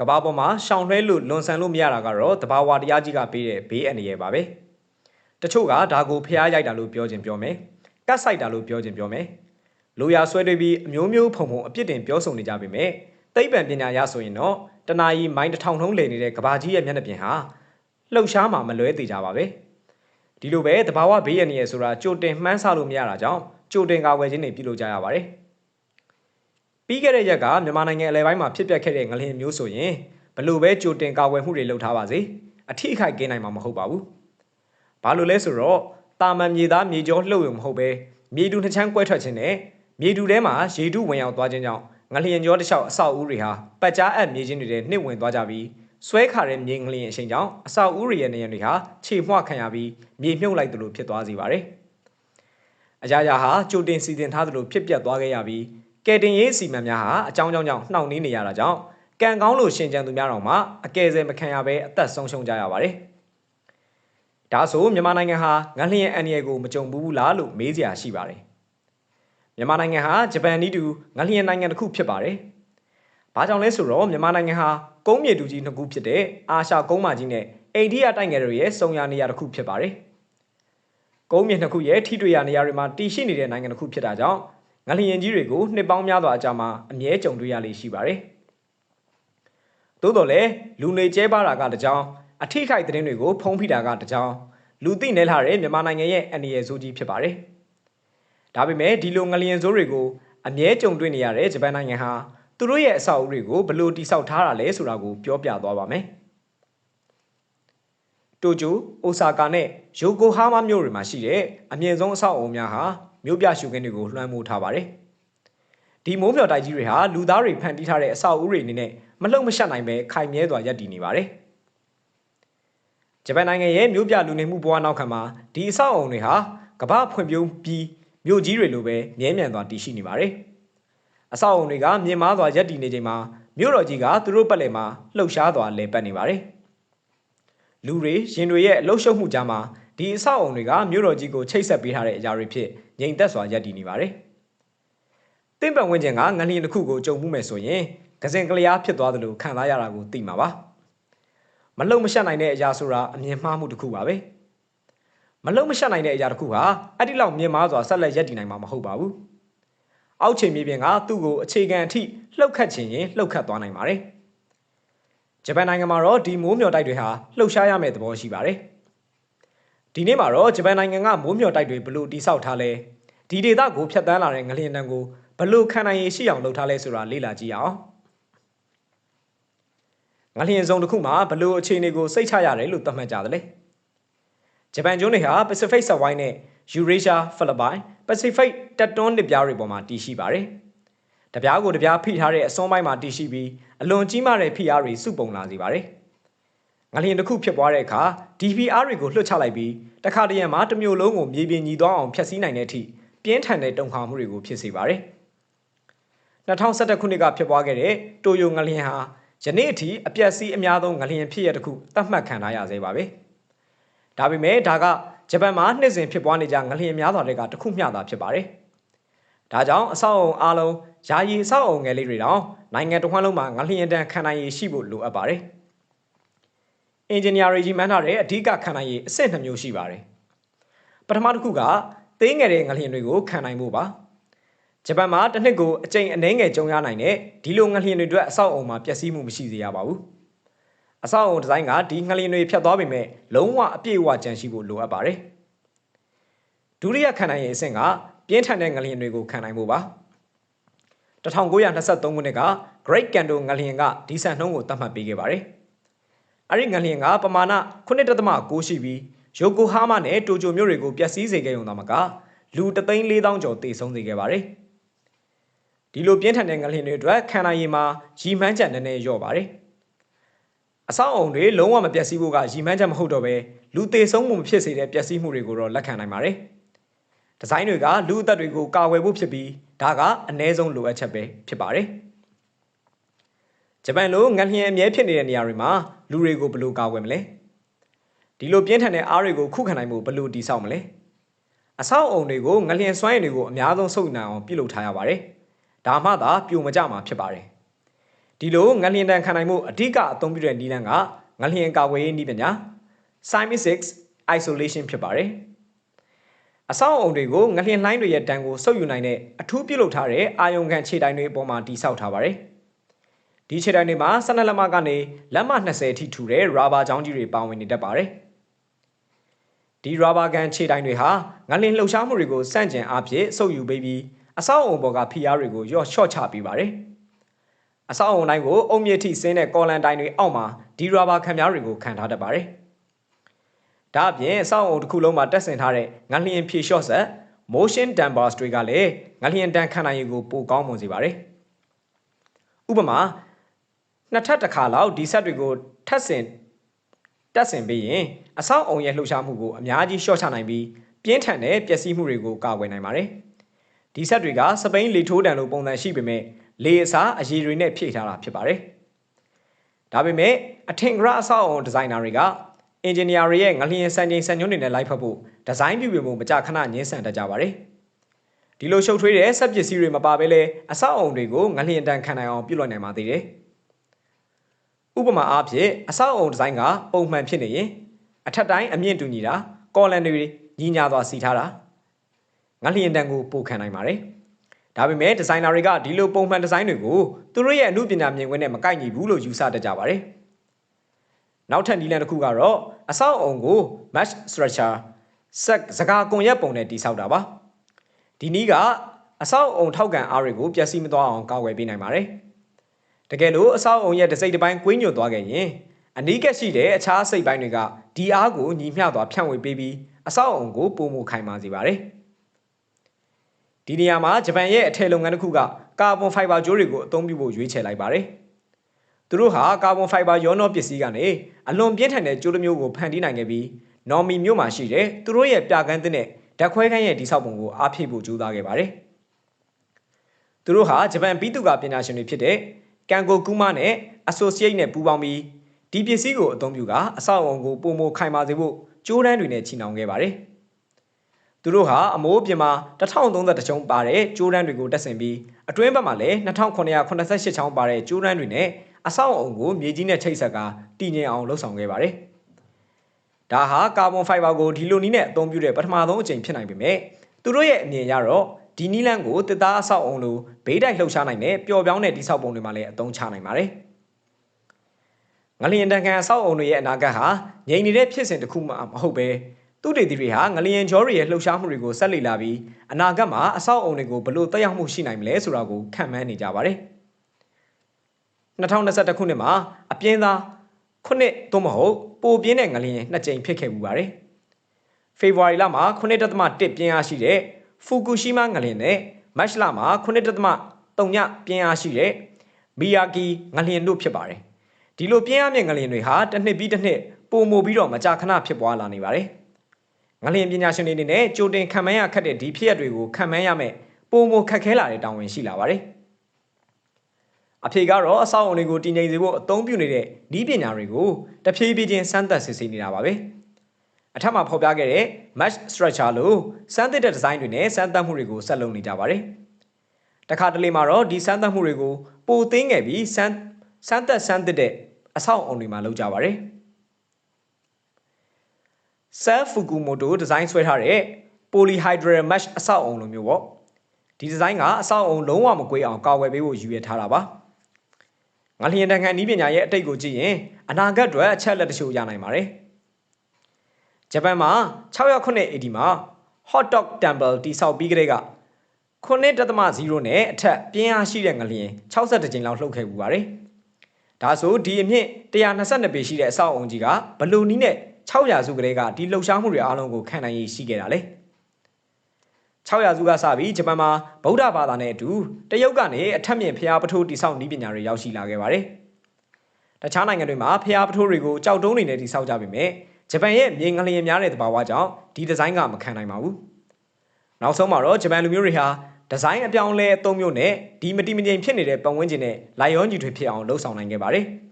ကဘာပေါ်မှာရှောင်လွှဲလို့လွန်ဆန်လို့မရတာကတော့တဘာဝတရားကြီးကပေးတဲ့ဘေးအန္တရာယ်ပါပဲတချို့ကဒါကိုဖျားရိုက်တာလို့ပြောခြင်းပြောမယ်ကတ်ဆိုင်တာလို့ပြောခြင်းပြောမယ်လိုရာဆွဲတွေးပြီးအမျိုးမျိုးဖုံဖုံအပြစ်တင်ပြောဆိုနေကြပေမဲ့သိပ္ပံပညာရဆိုရင်တော့တနာကြီးမိုင်းတစ်ထောင်ထုံးလည်နေတဲ့ကဘာကြီးရဲ့မျက်နှာပြင်ဟာလှုပ်ရှားမှမလွဲသေးကြပါပဲဒီလိုပဲတဘာဝဘေးအန္တရာယ်ဆိုတာကြိုတင်မှန်းဆလို့မရတာကြောင့်ကြိုတင်ကာကွယ်ခြင်းတွေပြုလုပ်ကြရပါတယ် ပြီးခဲ့တဲ့ရက်ကမြန်မာနိုင်ငံအလဲပိုင်းမှာဖြစ်ပျက်ခဲ့တဲ့ငလျင်မျိုးဆိုရင်ဘလို့ပဲကြိုတင်ကာကွယ်မှုတွေလုပ်ထားပါစေအထိအခိုက်ကင်းနိုင်မှာမဟုတ်ပါဘူး။ဘာလို့လဲဆိုတော့တာမန်မြေသားမြေကျောလှုပ်ရုံမဟုတ်ပဲမြေတူနှစ်ချမ်းကွဲထွက်ခြင်းနဲ့မြေတူထဲမှာရေတူဝင်ရောက်သွားခြင်းကြောင့်ငလျင်ကျောတစ်လျှောက်အဆောက်အဦတွေဟာပတ်ကြားအပ်မြေချင်းတွေနဲ့နှိမ့်ဝင်သွားကြပြီးဆွဲခါတဲ့မြေငလျင်အရှိန်ကြောင့်အဆောက်အဦတွေရဲ့နေရာတွေဟာခြေမွှခံရပြီးမြေမြုပ်လိုက်သလိုဖြစ်သွားစေပါတယ်။အရာရာဟာကြိုတင်စီစဉ်ထားသလိုဖြစ်ပျက်သွားခဲ့ရပြီး ကယ်တင်ရေးစီမံများဟာအကြောင်းကြောင့်ကြောင့်နှောင့်နှေးနေရတာကြောင့်ကံကောင်းလို့ရှင်ကြံသူများတော်မှာအကယ်စင်မခံရဘဲအသက်ဆုံးရှုံးကြရပါတယ်။ဒါဆိုမြန်မာနိုင်ငံဟာငလျင်အန်ရီကိုမကြုံဘူးလားလို့မေးစရာရှိပါတယ်။မြန်မာနိုင်ငံဟာဂျပန်နည်းတူငလျင်နိုင်ငံတစ်ခုဖြစ်ပါတယ်။ဘာကြောင့်လဲဆိုတော့မြန်မာနိုင်ငံဟာကုန်းမြေတူကြီးနှစ်ခုဖြစ်တဲ့အာရှကုန်းမကြီးနဲ့အိန္ဒိယတိုက်ငယ်တွေရဲ့စုံရနေရာတစ်ခုဖြစ်ပါတယ်။ကုန်းမြေနှစ်ခုရဲ့ထိတွေ့ရနေရာတွေမှာတည်ရှိနေတဲ့နိုင်ငံတစ်ခုဖြစ်တာကြောင့် ငလျင်ကြီးတွေကိုနှစ်ပေါင်းများစွာအကြာမှာအမြဲကြုံတွေ့ရလိမ့်ရှိပါတယ်။သို့တော်လည်းလူနေကျဲပါတာကတကြောင်အထိခိုက်သတင်းတွေကိုဖုံးဖိတာကတကြောင်လူသိနေလာတဲ့မြန်မာနိုင်ငံရဲ့အန္တရာယ်ဆိုးကြီးဖြစ်ပါတယ်။ဒါပေမဲ့ဒီလိုငလျင်ဆိုးတွေကိုအမြဲကြုံတွေ့နေရတဲ့ဂျပန်နိုင်ငံဟာသူတို့ရဲ့အဆောက်အဦတွေကိုဘယ်လိုတိစောက်ထားတာလဲဆိုတာကိုပြောပြသွားပါမယ်။တိုကျိုအိုဆာကာနဲ့ယိုကိုဟာမာမြို့တွေမှာရှိတဲ့အမြင့်ဆုံးအဆောက်အဦများဟာ မြို့ပြရှုခင်းတွေကိုလွှမ်းမိုးထားပါတယ်။ဒီမိုးမျှော်တိုက်ကြီးတွေဟာလူသားတွေဖန်တီးထားတဲ့အဆောက်အဦတွေအနေနဲ့မလုံမရှက်နိုင်ပဲခိုင်မြဲစွာရပ်တည်နေပါတယ်။ဂျပန်နိုင်ငံရဲ့မြို့ပြလူနေမှုဘဝနောက်ခံမှာဒီအဆောက်အဦတွေဟာကမ္ဘာဖွံ့ဖြိုးပြီးမြို့ကြီးတွေလိုပဲမြဲမြံစွာတည်ရှိနေပါတယ်။အဆောက်အဦတွေကမြင့်မားစွာရပ်တည်နေချိန်မှာမြို့တော်ကြီးကသူတို့ပတ်လည်မှာလှုပ်ရှားစွာလဲပတ်နေပါတယ်။လူတွေရင်တွေရဲ့လှုပ်ရှုပ်မှုကြားမှာ ဒီအဆောက်အုံတွေကမြို့တော်ကြီးကိုချိတ်ဆက်ပေးထားတဲ့အရာတွေဖြစ်ငြိမ်သက်စွာရပ်တည်နေပါတယ်။တင့်ပံဝင်းကျင်ကငလျင်တစ်ခုကိုကြုံမှုမယ်ဆိုရင်ကစင်ကလျားဖြစ်သွားသလိုခံစားရတာကိုသိမှာပါ။မလုံမရှက်နိုင်တဲ့အရာဆိုတာအမြင်မှားမှုတစ်ခုပါပဲ။မလုံမရှက်နိုင်တဲ့အရာတစ်ခုဟာအဲ့ဒီလောက်မြင်မားစွာဆက်လက်ရပ်တည်နိုင်မှာမဟုတ်ပါဘူး။အောက်ခြေမြေပြင်ကသူ့ကိုအခြေခံအထိလှုပ်ခတ်ခြင်းရင်လှုပ်ခတ်သွားနိုင်ပါတယ်။ဂျပန်နိုင်ငံမှာတော့ဒီမိုးမျှော်တိုက်တွေဟာလှုပ်ရှားရမယ့်သဘောရှိပါတယ်။ ဒီနေ့မှာတော့ဂျပန်နိုင်ငံကမိုးမျှော်တိုက်တွေဘလို့တိဆောက်ထားလဲဒီဒေသကိုဖျက်ဆီးလာတဲ့ငလျင်တန်းကိုဘလို့ခံနိုင်ရရှိအောင်လုပ်ထားလဲဆိုတာလေ့လာကြည့်အောင်ငလျင်စုံတစ်ခုမှာဘလို့အခြေအနေကိုစိတ်ချရတယ်လို့သတ်မှတ်ကြတယ်လေဂျပန်ကျွန်းတွေဟာ Pacific ဆက်ဝိုင်းနဲ့ Eurasia ဖိလစ်ပိုင် Pacific တက်တွန်းတစ်ပြားတွေပေါ်မှာတည်ရှိပါတယ်တပြားကိုတပြားဖိထားတဲ့အစွန်းပိုင်းမှာတည်ရှိပြီးအလွန်ကြီးမားတဲ့ဖိအားတွေစုပုံလာစေပါတယ်။ ငလျင်တစ်ခုဖြစ်ပွားတဲ့အခါ DPR တွေကိုလွှတ်ချလိုက်ပြီးတခါတရံမှာတစ်မျိုးလုံးကိုမြေပြင်ညီသွားအောင်ဖျက်ဆီးနိုင်တဲ့အထိပြင်းထန်တဲ့တုံ့ခါမှုတွေကိုဖြစ်စေပါတယ်။2011ခုနှစ်ကဖြစ်ပွားခဲ့တဲ့တိုယိုငလျင်ဟာယနေ့အထိအပျက်စီးအများဆုံးငလျင်ဖြစ်ရတဲ့ခုသတ်မှတ်ခံထားရသေးပါပဲ။ဒါပေမဲ့ဒါကဂျပန်မှာနှစ်စဉ်ဖြစ်ပွားနေကြငလျင်များစွာတွေကတစ်ခုမျှသာဖြစ်ပါတယ်။ဒါကြောင့်အဆောက်အုံအားလုံးယာယီအဆောက်အုံငယ်လေးတွေတောင်နိုင်ငံတစ်ခွန်းလုံးမှာငလျင်တန်းခံနိုင်ရရှိဖို့လိုအပ်ပါတယ်။ အင်ဂျင်နီယာတွေကြီးမှန်းထားတဲ့အဓိကခံနိုင်ရည်အဆင့်နှမျိုးရှိပါတယ်။ပထမတစ်ခုကသေးငယ်တဲ့ငလျင်တွေကိုခံနိုင်ဖို့ပါ။ဂျပန်မှာတစ်နှစ်ကိုအကြိမ်အနည်းငယ်ကြုံရနိုင်တဲ့ဒီလိုငလျင်တွေအတွက်အဆောက်အုံမှာပျက်စီးမှုမရှိစေရပါဘူး။အဆောက်အုံဒီဇိုင်းကဒီငလျင်တွေဖြတ်သွားပေမဲ့လုံးဝအပြည့်အဝကြန့်ရှိဖို့လိုအပ်ပါတယ်။ဒုတိယခံနိုင်ရည်အဆင့်ကပြင်းထန်တဲ့ငလျင်တွေကိုခံနိုင်ဖို့ပါ။1923ခုနှစ်က Great Kanto ငလျင်ကဒီဆန်နှုံးကိုသတ်မှတ်ပေးခဲ့ပါတယ်။ အဲ့ဒီငလျင်ကပမာဏ9.6ရှိပြီးယိုကိုဟာမာနဲ့တိုကျိုမြို့တွေကိုပျက်စီးစေခဲ့ရုံသာမကလူ3,400ကျော်တေဆုံးစေခဲ့ပါတယ်။ဒီလိုပြင်းထန်တဲ့ငလျင်တွေအတွက်ခန္ဓာရည်မှာရီမှန်းချက်နည်းနည်းလျော့ပါတယ်။အဆောက်အုံတွေလုံးဝမပျက်စီးဖို့ကရီမှန်းချက်မဟုတ်တော့ပဲလူတေဆုံးမှုမဖြစ်စေတဲ့ပျက်စီးမှုတွေကိုတော့လက်ခံနိုင်ပါတယ်။ဒီဇိုင်းတွေကလူအသက်တွေကိုကာဝယ်ဖို့ဖြစ်ပြီးဒါကအ ਨੇ ဆုံးလိုအပ်ချက်ပဲဖြစ်ပါတယ်။ ဂျပန်လိုငလျင်အမြဲဖြစ်နေတဲ့နေရာတွေမှာလူတွေကိုဘယ်လိုကာကွယ်မလဲဒီလိုပြင်းထန်တဲ့အားတွေကိုခုခံနိုင်မှုဘယ်လိုတည်ဆောက်မလဲအဆောက်အုံတွေကိုငလျင်စွမ်းရည်တွေကိုအများဆုံးစုပ်နိုင်အောင်ပြုလုပ်ထားရပါတယ်ဒါမှသာပြိုမကြမှာဖြစ်ပါတယ်ဒီလိုငလျင်တန်ခံနိုင်မှုအဓိကအသုံးပြုတဲ့နည်းလမ်းကငလျင်ကာကွယ်ရေးနည်းပညာ seismic isolation ဖြစ်ပါတယ်အဆောက်အုံတွေကိုငလျင်လှိုင်းတွေရဲ့တန်ကိုစုပ်ယူနိုင်တဲ့အထူးပြုလုပ်ထားတဲ့အာယုံခံခြေတိုင်တွေအပေါ်မှာတိစောက်ထားပါတယ် ဒီခြေတိုင်တွေမှာ12လက်မကနေလက်မ20အထိထူတဲ့ရာဘာချောင်းကြီးတွေပါဝင်နေတတ်ပါတယ်ဒီရာဘာကန်ခြေတိုင်တွေဟာငလျင်လှုပ်ရှားမှုတွေကိုစန့်ကျင်အားဖြင့်စုပ်ယူပေးပြီးအဆောက်အုံပေါ်ကဖိအားတွေကိုရော့ချော့ချပေးပါတယ်အဆောက်အုံတိုင်းကိုအုံမြင့်ထိဆင်းတဲ့ကော်လန်တိုင်တွေအောက်မှာဒီရာဘာခံများတွေကိုခံထားတတ်ပါတယ်။ဒါအပြင်အဆောက်အုံတစ်ခုလုံးမှာတက်ဆင်ထားတဲ့ငလျင်ဖြေလျှော့ဆက် motion dampers တွေကလည်းငလျင်တန်ခံနိုင်ရည်ကိုပိုကောင်းမွန်စေပါတယ်။ဥပမာ နှစ်ထပ်တစ်ခါလောက်ဒီဆက်တွေကိုထပ်ဆင်တက်ဆင်ပေးရင်အဆောက်အုံရဲ့လှုပ်ရှားမှုကိုအများကြီးလျှော့ချနိုင်ပြီးပြင်းထန်တဲ့ပျက်စီးမှုတွေကိုကာကွယ်နိုင်ပါတယ်။ဒီဆက်တွေကစပိန်လေထိုးတံလိုပုံစံရှိပေမဲ့လေအစားအရည်တွေနဲ့ဖြည့်ထားတာဖြစ်ပါတယ်။ဒါပေမဲ့အထင်ကရအဆောက်အုံဒီဇိုင်နာတွေကအင်ဂျင်နီယာတွေရဲ့ငလျင်စံချိန်စံညွှန်းတွေနဲ့လိုက်ဖက်ဖို့ဒီဇိုင်းပြုပြင်မှုမကြခဏညှင်းဆန်တတ်ကြပါတယ်။ဒီလိုရှုပ်ထွေးတဲ့စက်ပစ္စည်းတွေမပါဘဲလဲအဆောက်အုံတွေကိုငလျင်တန်ခံနိုင်အောင်ပြုလုပ်နိုင်ပါသေးတယ်။ ဥပမာအားဖြင့်အဆောက်အုံဒီဇိုင်းကပုံမှန်ဖြစ်နေရင်အထက်တိုင်းအမြင့်တူညီတာကော်လန်တွေညီညာစွာစီထားတာငလျင်တန်ကိုပိုခံနိုင်ပါတယ်။ဒါပေမဲ့ဒီဇိုင်နာတွေကဒီလိုပုံမှန်ဒီဇိုင်းတွေကိုသူတို့ရဲ့အမှုပညာမြင်ကွင်းနဲ့မကိုက်ညီဘူးလို့ယူဆတတ်ကြပါတယ်။နောက်ထပ်နည်းလမ်းတစ်ခုကတော့အဆောက်အုံကို mesh structure စက်စကားကွန်ရက်ပုံနဲ့တိစောက်တာပါ။ဒီနည်းကအဆောက်အုံထောက်ကန်အားတွေကိုပျက်စီးမသွားအောင်ကာကွယ်ပေးနိုင်ပါတယ်။ တကယ်လို့အဆောက်အုံရဲ့တစ်စိတ်တစ်ပိုင်းကွင်းညွတ်သွားခဲ့ရင်အနီးကပ်ရှိတဲ့အခြားစိတ်ပိုင်းတွေကဒီအားကိုညီမျှစွာဖြန့်ဝေပေးပြီးအဆောက်အုံကိုပုံမခိုင်မာစေပါတယ်။ဒီနေရာမှာဂျပန်ရဲ့အထည်လုပ်ငန်းတစ်ခုကကာဗွန်ဖိုင်ဘာကြိုးတွေကိုအသုံးပြုဖို့ရွေးချယ်လိုက်ပါတယ်။သူတို့ဟာကာဗွန်ဖိုင်ဘာရောနောပစ္စည်းကနေအလွန်ပြင်းထန်တဲ့ကြိုးတစ်မျိုးကိုဖန်တီးနိုင်ခဲ့ပြီးနော်မီမြို့မှာရှိတဲ့သူတို့ရဲ့ပြကန်းတဲ့ဓာတ်ခွဲခန်းရဲ့တိဆောက်ပုံကိုအားဖြည့်ဖို့ကြိုးစားခဲ့ပါတယ်။သူတို့ဟာဂျပန်ပြည်သူ့ကပညာရှင်တွေဖြစ်တဲ့ ကန်ကိုကူမာနဲ့ associate နဲ့ပူးပေါင်းပြီးဒီပစ္စည်းကိုအသုံးပြုကအဆောက်အအုံကိုပုံမခိုင်မာစေဖို့ကြိုးတန်းတွေနဲ့ချီနှောင်ခဲ့ပါတယ်။သူတို့ဟာအမိုးပြင်မှာ1030ချောင်းပါတဲ့ကျိုးတန်းတွေကိုတက်ဆင်ပြီးအတွင်းဘက်မှာလည်း2988ချောင်းပါတဲ့ကျိုးတန်းတွေနဲ့အဆောက်အုံကိုမြေကြီးနဲ့ချိတ်ဆက်ကတည်ငြိမ်အောင်လှုပ်ဆောင်ခဲ့ပါတယ်။ဒါဟာကာဗွန်ဖိုင်ဘာကိုဒီလိုနည်းနဲ့အသုံးပြုတဲ့ပထမဆုံးအကြိမ်ဖြစ်နိုင်ပေမဲ့သူတို့ရဲ့အမြင်ရတော့ ဒီနီးလန်းကိုတစ်သားအဆောက်အုံလိုဘေးတိုက်လှုပ်ရှားနိုင်တဲ့ပျော်ပြောင်းတဲ့တိဆောက်ပုံတွေမှာလည်းအသုံးချနိုင်ပါတယ်။ငလျင်တန်ကန်အဆောက်အုံတွေရဲ့အနာဂတ်ဟာငြိမ်နေတဲ့ဖြစ်စဉ်တစ်ခုမှမဟုတ်ပဲသူတေသီတွေဟာငလျင်ကျော်တွေရဲ့လှုပ်ရှားမှုတွေကိုဆက်လက်လာပြီးအနာဂတ်မှာအဆောက်အုံတွေကိုဘလို့တက်ရောက်မှုရှိနိုင်မလဲဆိုတာကိုခံမှန်းနေကြပါတယ်။2021ခုနှစ်မှာအပြင်းသားခုနှစ်သို့မဟုတ်ပိုပြင်းတဲ့ငလျင်နှစ်ကြိမ်ဖြစ်ခဲ့ပူပါတယ်။ဖေဖော်ဝါရီလမှာ9.1ပြင်းအားရှိတဲ့ ဖူကူရှီမာငလျင်နဲ့မတ်လမှာ9.3ညပြင်းအားရှိတဲ့မီယာဂီငလျင်တို့ဖြစ်ပါတယ်။ဒီလိုပြင်းအားမြင့်ငလျင်တွေဟာတစ်နှစ်ပြီးတစ်နှစ်ပိုမိုပြီးတော့မကြာခဏဖြစ်ပွားလာနေပါတယ်။ငလျင်ပညာရှင်တွေအနေနဲ့ကြိုတင်ခံမှန်းရခက်တဲ့ဒီဖြစ်ရပ်တွေကိုခံမှန်းရမယ်ပုံမခက်ခဲလာတဲ့တာဝန်ရှိလာပါတယ်အဖြေကတော့အဆောက်အုံတွေကိုတည်ငြိမ်စေဖို့အသုံးပြုနေတဲ့ဤပညာတွေကိုတဖြည်းဖြည်းချင်းစမ်းသပ်စစ်ဆေးနေတာပါပဲ အထက်မှာဖော်ပြခဲ့တဲ့ mesh structure လို့စမ်းသစ်တဲ့ဒီဇိုင်းတွေနဲ့စမ်းသပ်မှုတွေကိုဆက်လုပ်နေကြပါတယ်တခါတလေမှာတော့ဒီစမ်းသပ်မှုတွေကိုပိုသိငယ်ပြီးစမ်းစမ်းသပ်စမ်းသစ်တဲ့အဆောက်အုံတွေမှာလုပ်ကြပါတယ်ဆယ်ဖူကူမိုတိုဒီဇိုင်းဆွဲထားတဲ့ polyhedral mesh အဆောက်အုံလိုမျိုးပေါ့ဒီဒီဇိုင်းကအဆောက်အုံလုံးဝမကွေးအောင်ကာဝယ်ပေးဖို့ရည်ရွယ်ထားတာပါငလျင်တန်ခံဤပညာရဲ့အတိတ်ကိုကြည့်ရင်အနာဂတ်အတွက်အချက်လက်တချို့ရနိုင်ပါတယ် ဂျပန်မှာ6ရက်9 AD မှာ hot dog temple တိဆောက်ပြီးကြတဲ့က9.0နဲ့အထက်ပြင်းအားရှိတဲ့ငလျင်62ကြိမ်လောက်လှုပ်ခဲ့ပူပါတယ်ဒါဆိုဒီအမြင့်122ပေရှိတဲ့အဆောက်အုံကြီးကဘလူနီးနဲ့6ရာစုကလေးကဒီလှုပ်ရှားမှုတွေအားလုံးကိုခံနိုင်ရရှိခဲ့တာလေ6ရာစုကစပြီးဂျပန်မှာဗုဒ္ဓဘာသာနဲ့အတူတရုတ်ကနေအထက်မြင့်ဖျားပထိုးတိဆောက်နည်းပညာတွေရောက်ရှိလာခဲ့ပါတယ်တခြားနိုင်ငံတွေမှာဖျားပထိုးတွေကိုကြောက်တုံးတွေနဲ့တိဆောက်ကြပေမဲ့ ဂျပန်ရဲ့မြေငလျင်များတဲ့သဘာဝကြောင့်ဒီဒီဇိုင်းကမခံနိုင်ပါဘူးနောက်ဆုံးမှာတော့ဂျပန်လူမျိုးတွေဟာဒီဇိုင်းအပြောင်းလဲအသုံးမျိုးနဲ့ဒီမတိမငြိမ်ဖြစ်နေတဲ့ပတ်ဝန်းကျင်နဲ့လိုက်ရောညီထွေဖြစ်အောင်လှုပ်ဆောင်နိုင်ခဲ့ပါတယ်။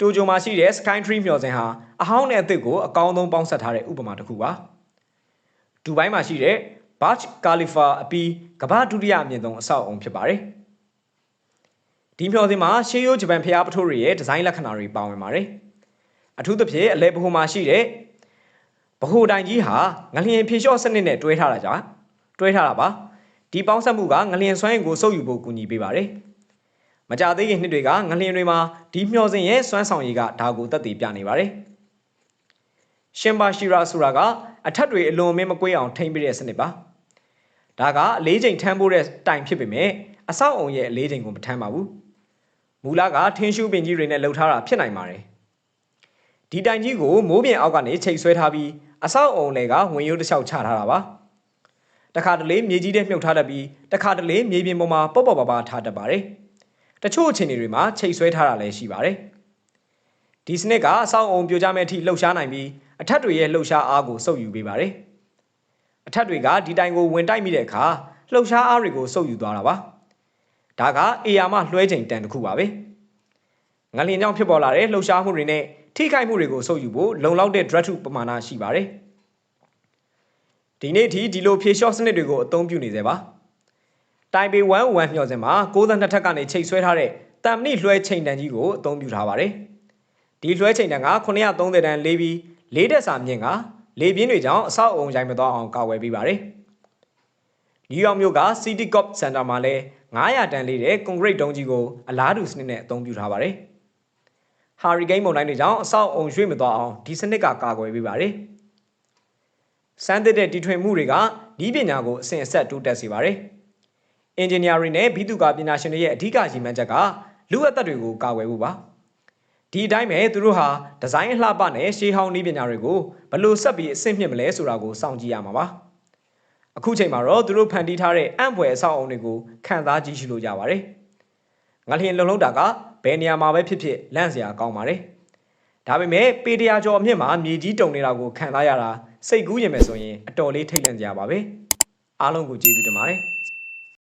တိုဂျိုမှာရှိတဲ့ Sky Tree မျှော်စင်ဟာအဟောင်းနဲ့အသစ်ကိုအကောင်းဆုံးပေါင်းစပ်ထားတဲ့ဥပမာတစ်ခုပါဒူဘိုင်းမှာရှိတဲ့ Burj Khalifa အပြီးကမ္ဘာဒုတိယအမြင့်ဆုံးအဆောက်အအုံဖြစ်ပါတယ်ဒီမျှော်စင်မှာရှေးရိုးဂျပန်ဖျားပထိုးတွေရဲ့ဒီဇိုင်းလက္ခဏာတွေပါဝင်ပါတယ် အထူးသဖြင့်အလဲဘဟုမှာရှိတဲ့ဗဟိုတိုင်ကြီးဟာငလျင်ဖြေလျှော့စနစ်နဲ့တွဲထားတာကြောင့်တွဲထားတာပါဒီပေါင်းစပ်မှုကငလျင်စွမ်းအင်ကိုစုပ်ယူဖို့ကူညီပေးပါတယ်မကြသေးခင်နှစ်တွေကငလျင်တွေမှာဒီမျှော်စင်ရဲ့စွမ်းဆောင်ရည်ကဒါကိုသက်သေပြနေပါတယ်ရှင်ဘာရှိရာဆိုတာကအထက်တွေအလွန်မင်းမကွေးအောင်ထိမ့်ပေးတဲ့စနစ်ပါဒါကအလေးချိန်ထမ်းဖို့တဲ့တိုင်ဖြစ်ပေမဲ့အဆောက်အုံရဲ့အလေးချိန်ကိုမထမ်းပါဘူးမူလကထင်းရှူးပင်ကြီးတွေနဲ့လှုပ်ထားတာဖြစ်နိုင်ပါတယ် ဒီတိုင်ကြီးကိုမိုးပြင်အောက်ကနေချိတ်ဆွဲထားပြီးအဆောက်အုံတွေကဝင်ရိုးတစ်လျှောက်ချထားတာပါတခါတလေမြေကြီးတဲ့မြုပ်ထားတတ်ပြီးတခါတလေမြေပြင်ပေါ်မှာပော့ပော့ပါပါထားတတ်ပါတယ်တချို့အခြေအနေတွေမှာချိတ်ဆွဲထားတာလည်းရှိပါတယ်ဒီစနစ်ကအဆောက်အုံပြိုကျမဲ့အထိလှုပ်ရှားနိုင်ပြီးအထက်တွေရဲ့လှုပ်ရှားအားကိုစုပ်ယူပေးပါတယ်အထက်တွေကဒီတိုင်ကိုဝင်တိုက်မိတဲ့အခါလှုပ်ရှားအားတွေကိုစုပ်ယူသွားတာပါဒါကအေယာမလွှဲချိန်တန်တစ်ခုပါပဲငလျင်ကြောင့်ဖြစ်ပေါ်လာတဲ့လှုပ်ရှားမှုတွေနဲ့ ထိခိုက်မှုတွေကိုစုပ်ယူဖို့လုံလောက်တဲ့ drug ထုပမာဏရှိပါတယ်ဒီနေ့ထိဒီလိုဖြေလျှော့စနစ်တွေကိုအသုံးပြုနေသေးပါတိုင်ပေ101မျှော်စင်မှာ62ထပ်ကနေချိတ်ဆွဲထားတဲ့တမ်မဏိလွှဲချိန်တန်ကြီးကိုအသုံးပြုထားပါတယ်ဒီလွှဲချိန်တန်က930တန်လေးပြီးလေးတက်စာမြင့်ကလေပြင်းတွေကြောင့်အဆောက်အုံရိုင်မသွားအောင်ကာဝယ်ပေးပါတယ်နယူးယောက်မြို့က City Cop Center မှာလည်း900တန်လေးတဲ့ကွန်ကရစ်တုံးကြီးကိုအလားတူစနစ်နဲ့အသုံးပြုထားပါတယ်။ ဟာရီကိန်းမုန်တိုင်းတွေကြောင့်အဆောက်အုံရွှေ့မသွားအောင်ဒီစနစ်ကကာကွယ်ပေးပါတယ်။စမ်းသစ်တဲ့တီထွင်မှုတွေကဤပညာကိုအစဉ်အဆက်တိုးတက်စေပါတယ်။အင်ဂျင်နီယာတွေနဲ့ဘိတုကာပညာရှင်တွေရဲ့အဓိကရည်မှန်းချက်ကလူအသက်တွေကိုကာကွယ်ဖို့ပါ။ဒီအတိုင်းပဲသူတို့ဟာဒီဇိုင်းအလှပနဲ့ရှေးဟောင်းနည်းပညာတွေကိုဘယ်လိုဆက်ပြီးအဆင့်မြင့်မလဲဆိုတာကိုစောင့်ကြည့်ရမှာပါ။အခုချိန်မှာတော့သူတို့ဖန်တီးထားတဲ့အံ့ဖွယ်အဆောက်အုံတွေကိုခံစားကြည့်ရှုလို့ရပါတယ်။ငလျင်လုံလုံးတာက ဘယ်နေရာမှာပဲဖြစ်ဖြစ်လန့်စရာကောင်းပါတယ်။ဒါပေမဲ့ပေတရာကျော်အမြင့်မှာမြေကြီးတုံနေတာကိုခံစားရတာစိတ်ကူးရင်ပဲဆိုရင်အတော်လေးထိတ်လန့်ကြပါပဲ။အားလုံးကိုကျေးဇူးတင်ပါတယ်။